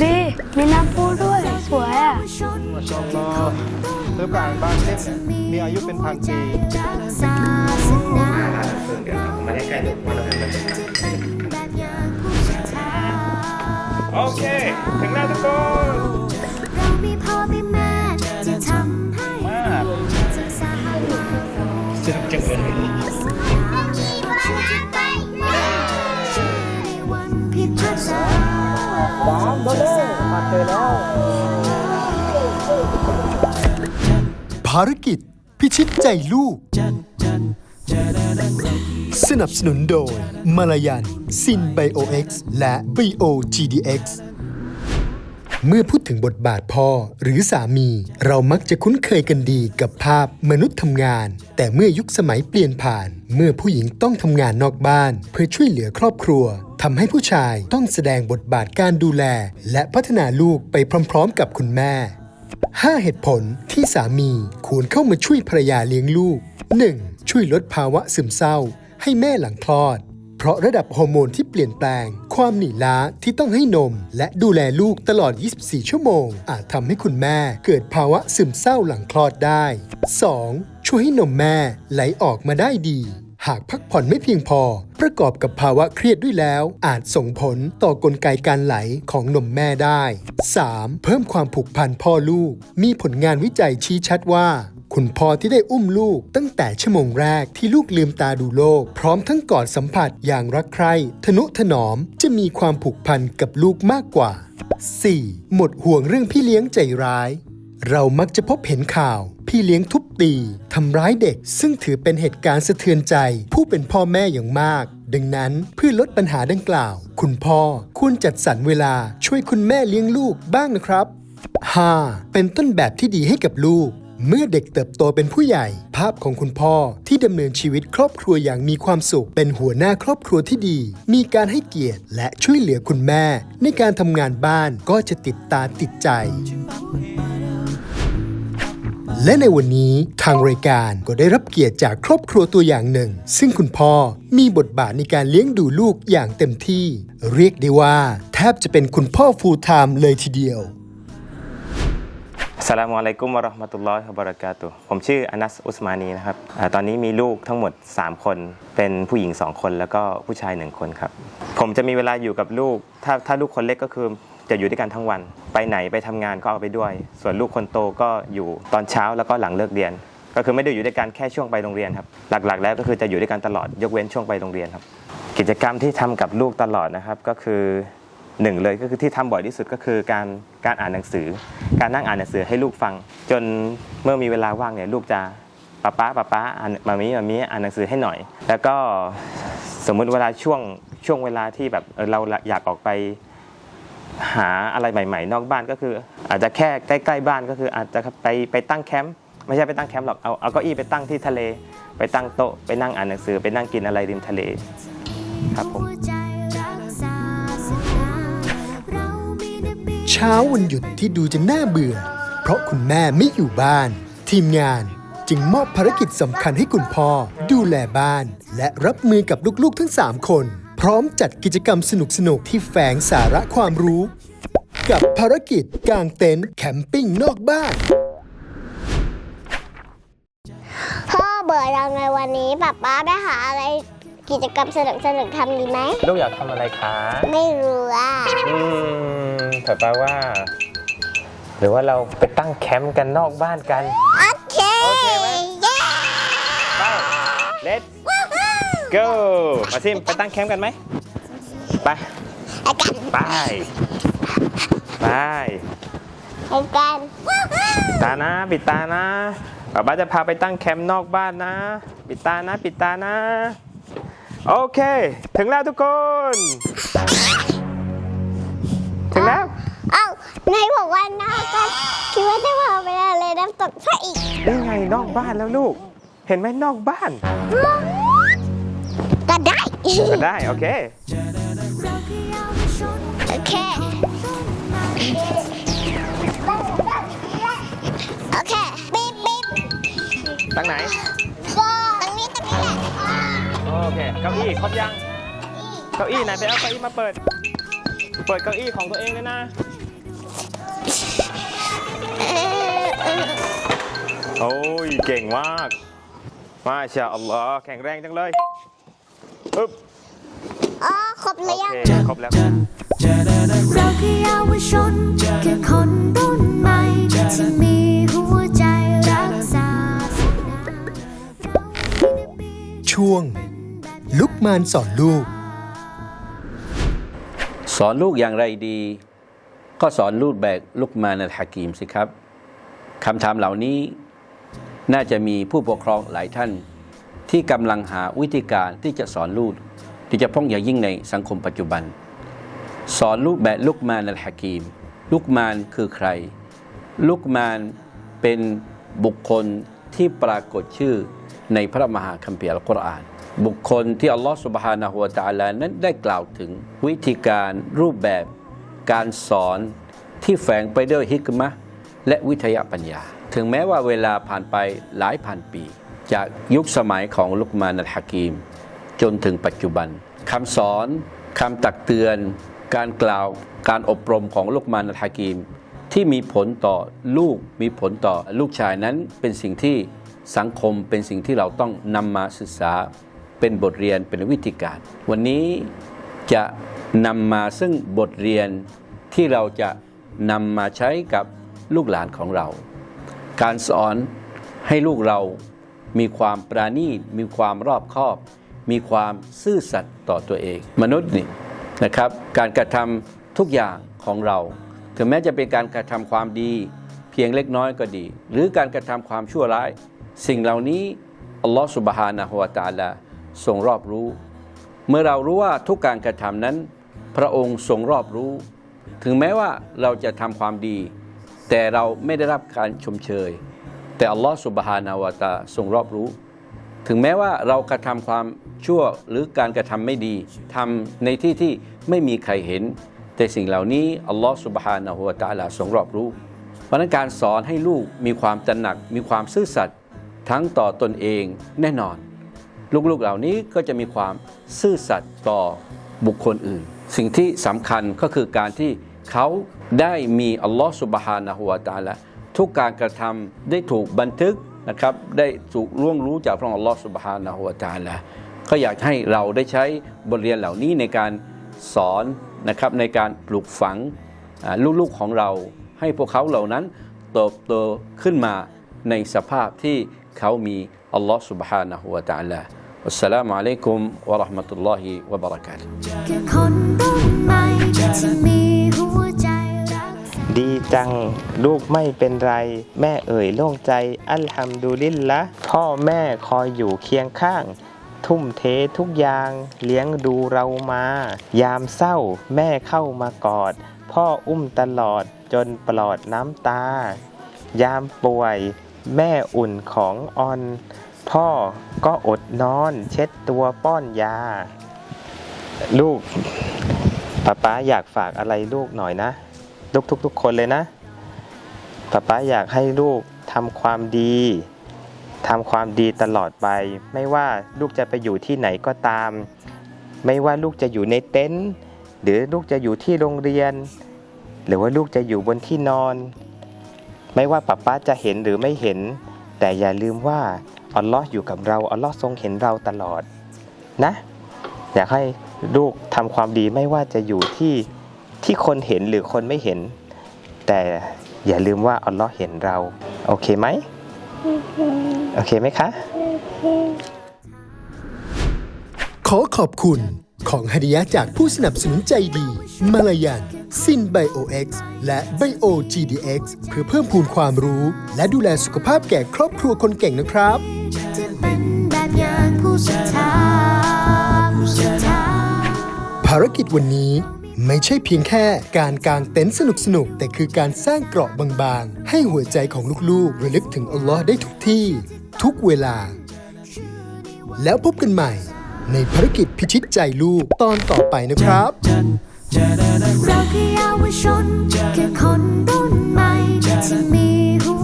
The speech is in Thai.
บีมีน้ำพุด้วย สวยอะมาชมรอเรือปลางบางเล่มเนี่ยมีอายุเป็นพันปีมาใกล้ๆลูกมาแล้วกันโอเค ถึงแล้วทุกคน ภารกิจ พิชิตใจลูก สนับสนุนโดยมาลายันซินไบโอเอ็กซ์และ BioGDX เมื่อพูดถึงบทบาทพ่อหรือสามี เรามักจะคุ้นเคยกันดีกับภาพมนุษย์ทำงาน แต่เมื่อยุคสมัยเปลี่ยนผ่าน เมื่อผู้หญิงต้องทำงานนอกบ้าน เพื่อช่วยเหลือครอบครัวทำให้ผู้ชายต้องแสดงบทบาทการดูแล และพัฒนาลูกไปพร้อม ๆ กับคุณแม่ 5 เหตุผลที่สามีควรเข้ามาช่วยภรรยาเลี้ยงลูก 1. ช่วยลดภาวะซึมเศร้า ให้แม่หลังคลอด เพราะระดับฮอร์โมนที่เปลี่ยนแปลง ความหนีล้าที่ต้องให้นม และดูแลลูกตลอด 24 ชั่วโมง อาจทำให้คุณแม่เกิดภาวะซึมเศร้าหลังคลอดได้ 2. ช่วยให้นมแม่ไหลออกมาได้ดี หากพักผ่อนไม่เพียงพอ ประกอบกับภาวะเครียดด้วยแล้ว อาจส่งผลต่อกลไกการไหลของนมแม่ได้ 3. เพิ่มความผูกพันพ่อลูก มีผลงานวิจัยชี้ชัดว่าคุณพ่อที่ได้อุ้มลูกตั้งแต่ชั่วโมงแรกที่ลูกลืมตาดูโลก พร้อมทั้งกอดสัมผัสอย่างรักใคร่ทนุถนอมจะมีความผูกพันกับลูกมากกว่า 4. หมดห่วงเรื่องพี่เลี้ยงใจร้าย เรามักจะพบเห็นข่าว พี่เลี้ยงทุบตีทำร้ายเด็ก ซึ่งถือเป็นเหตุการณ์สะเทือนใจ ผู้เป็นพ่อแม่อย่างมาก ดังนั้นเพื่อลดปัญหาดังกล่าว คุณพ่อควรจัดสรรเวลาช่วยคุณแม่เลี้ยงลูกบ้างนะครับ 5. เป็นต้นแบบที่ดีให้กับลูก เมื่อเด็กเติบโตเป็นผู้ใหญ่ ภาพของคุณพ่อที่ดำเนินชีวิตครอบครัวอย่างมีความสุข เป็นหัวหน้าครอบครัวที่ดี มีการให้เกียรติและช่วยเหลือคุณแม่ ในการทำงานบ้านก็จะติดตาติดใจ และในวันนี้ทางรายการก็ได้รับเกียรติจากครอบครัวตัวอย่างหนึ่ง ซึ่งคุณพ่อมีบทบาทในการเลี้ยงดูลูกอย่างเต็มที่ เรียกได้ว่า แทบจะเป็นคุณพ่อฟูลไทม์เลยทีเดียวสลามอะลัยกุมวะราะห์มะตุลลอฮิวะบะเราะกาตุผมชื่ออนัสอุสมานีนะครับอตอนนี้มีลูกทั้งหมด 3 คน เป็นผู้หญิง 2 คนแล้วก็ผู้ชาย 1 คนครับ ผมจะมีเวลาอยู่กับลูก ถ้าถ้าลูกคนเล็กก็คือ จะอยู่ด้วยกันทั้งวัน ไปไหนไปทำงานก็เอาไปด้วย ส่วนลูกคนโตก็อยู่ตอนเช้าแล้วก็หลังเลิกเรียน ก็คือไม่ได้อยู่ด้วยกันแค่ช่วงไปโรงเรียนครับ หลักๆ แล้วก็คือจะอยู่ด้วยกันตลอดยกเว้นช่วงไปโรงเรียนครับ กิจกรรมที่ทำกับลูกตลอดนะครับก็คือหนึ่งเลยก็คือที่ทำบ่อยที่สุดก็คือการการอ่านหนังสือ การนั่งอ่านหนังสือให้ลูกฟัง จนเมื่อมีเวลาว่างเนี่ยลูกจะป้าป้าป้าป้าอ่านมามีมามีอ่านหนังสือให้หน่อย แล้วก็สมมุติเวลาช่วงช่วงเวลาที่แบบเราอยากออกไป หาอะไรใหม่ ๆ นอกบ้านก็คือ อาจจะแค่ใกล้ๆบ้านก็คือ อาจจะไปไปตั้งแคมป์ไม่ใช่ไปตั้งแคมป์หรอกเอาเอาเก้าอี้ไปตั้งที่ทะเล ไปตั้งโต๊ะไปนั่งอ่านหนังสือไปนั่งกินอะไรริมทะเลครับผมเช้าวันหยุดที่ดูจะน่าเบื่อ เพราะคุณแม่ไม่อยู่บ้าน ทีมงานจึงมอบภารกิจสำคัญให้คุณพ่อดูแลบ้าน และรับมือกับลูกๆทั้ง 3 คน ร้อมจัดกิจกรรมสนุกๆที่แฝงสาระความรู้ กับภารกิจกางเต็นท์แคมปิ้งนอกบ้าน พ่อเบื่อยังไงวันนี้ป๊าป๊าไปหาอะไรกิจกรรมสนุกสนุกๆทำดีไหม ลูกอยากทำอะไรคะไม่รู้อะอืมแต่แปลว่า หรือว่าเราไปตั้งแคมป์กันนอกบ้านกันโอเคโอ go มาซิมไปตั้งแคมป์กันไหมไปไปกันไปไปไปกันปิดตานะปิดตานะป้าบ้าจะพาไปตั้งแคมป์นอกบ้านนะ ปิดตานะ ปิดตานะ โอเค ถึงแล้วทุกคน ถึงแล้วเอ้าในบอกว่าน้าก็คิดว่าจะพาไปอะไรน้ำตกพระอีกนี่ไงนอกบ้านแล้วลูก เห็นไหมนอกบ้าน ก็ได้ ก็ได้ โอเคเราแค่เยาวชนโอเค โอเคปิ๊บปิ๊บตั้งไหน ตรงนี้ตรงนี้แหละโอเค เก้าอี้ครบยัง เก้าอี้ไหนไปเอาเก้าอี้มาเปิด เปิดเก้าอี้ของตัวเองเลยนะโอ้ย เก่งมาก มาชาอัลลอฮ์แข็งแรงจังเลย อึ๊บอ๋อครบหโอรือยังเคครบแล้วเราคือเยาวชนคือคนรุ่นใหม่ที่มีหัวใจรักศาสนาช่วง ลุกมานสอนลูก สอนลูกอย่างไรดี ก็สอนลูกแบบลุกมานัลฮะกีมสิครับคำถามเหล่านี้ น่าจะมีผู้ปกครองหลายท่าน ที่กำลังหาวิธีการที่จะสอนลูกที่จะพ้องอย่างยิ่งในสังคมปัจจุบัน สอนลูกแบบลุกมานัลฮะกีมลุกมานคือใครลุกมานเป็นบุคคลที่ปรากฏชื่อในพระมหาคัมภีร์อัลกุรอาน บุคคลที่อัลลอฮฺสุบฮานะฮูวตะอาลานั้นได้กล่าวถึงวิธีการรูปแบบการสอนที่แฝงไปด้วยฮิกมะและวิทยาปัญญา ถึงแม้ว่าเวลาผ่านไปหลายพันปี จากยุคสมัยของลุกมานัลฮะกีม จนถึงปัจจุบันคำสอนคำตักเตือน การกล่าวการอบรมของลุกมานัลฮะกีม ที่มีผลต่อลูกมีผลต่อลูกชายนั้นเป็นสิ่งที่สังคมเป็นสิ่งที่เราต้องนำมาศึกษาเป็นบทเรียนเป็นวิธีการ วันนี้จะนำมาซึ่งบทเรียนที่เราจะนำมาใช้กับลูกหลานของเรา การสอนให้ลูกเรา มีความปราณีตมีความรอบคอบ มีความซื่อสัตย์ต่อตัวเอง มนุษย์นี่นะครับ การกระทำทุกอย่างของเรา ถึงแม้จะเป็นการกระทำความดี เพียงเล็กน้อยก็ดี หรือการกระทำความชั่วร้าย สิ่งเหล่านี้อัลลอฮฺสุบฮานะฮุวาตาลาทรงรอบรู้ เมื่อเรารู้ว่าทุกการกระทำนั้น พระองค์ทรงรอบรู้ ถึงแม้ว่าเราจะทำความดี แต่เราไม่ได้รับการชมเชย แต่อัลลอฮฺสุบฮานาวะตาทรงรอบรู้ ถึงแม้ว่าเรากระทำความชั่วหรือการกระทำไม่ดีทำในที่ที่ไม่มีใครเห็น แต่สิ่งเหล่านี้อัลลอฮฺสุบฮานะฮูวตาลาทรงรอบรู้ เพราะนั้นการสอนให้ลูกมีความตระหนัก มีความซื่อสัตย์ทั้งต่อตนเองแน่นอน ลูกๆเหล่านี้ก็จะมีความซื่อสัตย์ต่อบุคคลอื่น สิ่งที่สำคัญก็คือการที่เขาได้มีอัลลอฮฺสุบฮานะฮูวตะอาลา ทุกการกระทำได้ถูกบันทึกนะครับ ได้ถูกล่วงรู้จากพระองค์อัลลอฮฺสุบฮานะฮูวะตะอาลาก็อยากให้เราได้ใช้บทเรียนเหล่านี้ในการสอนนะครับในการปลูกฝังอ่าลูกๆของเรา ให้พวกเขาเหล่านั้นเติบโตขึ้นมาในสภาพที่เขามีอัลลอฮฺ سبحانه และ تعالى วัสสลามุอะลัยกุมวะเราะห์มะตุลลอฮิวะบะเราะกาตุ ดีจัง ลูกไม่เป็นไร แม่เอ่ยโล่งใจ อัลฮัมดุลิลละพ่อแม่คอยอยู่เคียงข้าง ทุ่มเททุกอย่างเลี้ยงดูเรามา ยามเศร้าแม่เข้ามากอด พ่ออุ้มตลอดจนปลอดน้ำตา ยามป่วย แม่อุ่นของออน พ่อก็อดนอนเช็ดตัวป้อนยา ลูกป๊าป๊าอยากฝากอะไรลูกหน่อยนะ ทุกๆคนเลยนะป๊าป๊าอยากให้ลูกทำความดีทำความดีตลอดไป ไม่ว่าลูกจะไปอยู่ที่ไหนก็ตาม ไม่ว่าลูกจะอยู่ในเต็นท์หรือลูกจะอยู่ที่โรงเรียน หรือว่าลูกจะอยู่บนที่นอน ไม่ว่าป๊าป๊าจะเห็นหรือไม่เห็น แต่อย่าลืมว่าอัลลอฮ์อยู่กับเราอัลลอฮ์ทรงเห็นเราตลอดนะ อยากให้ลูกทำความดีไม่ว่าจะอยู่ที่ ที่คนเห็นหรือคนไม่เห็น แต่อย่าลืมว่าอัลลอฮ์เห็นเรา โอเคไหมโอเคไหมคะ ขอขอบคุณของฮดิยะจากผู้สนับสนุนใจดีมาลายันซินไบโอเอ็กซ์และไบโอ GDX เพื่อเพิ่มพูนความรู้ และดูแลสุขภาพแก่ครอบครัวคนเก่งนะครับจะเป็นแบบอย่างผู้ศรัทธาผู้ศรัทธาภารกิจวันนี้ ไม่ใช่เพียงแค่การกางเต็นท์สนุกๆ แต่คือการสร้างเกราะบางๆ ให้หัวใจของลูกๆ ระลึกถึงอัลลอฮ์ได้ทุกที่ ทุกเวลา แล้วพบกันใหม่ ในภารกิจพิชิตใจลูกตอนต่อไปนะครับ เราคือเยาวชนคือคนรุ่นใหม่ที่มีหัว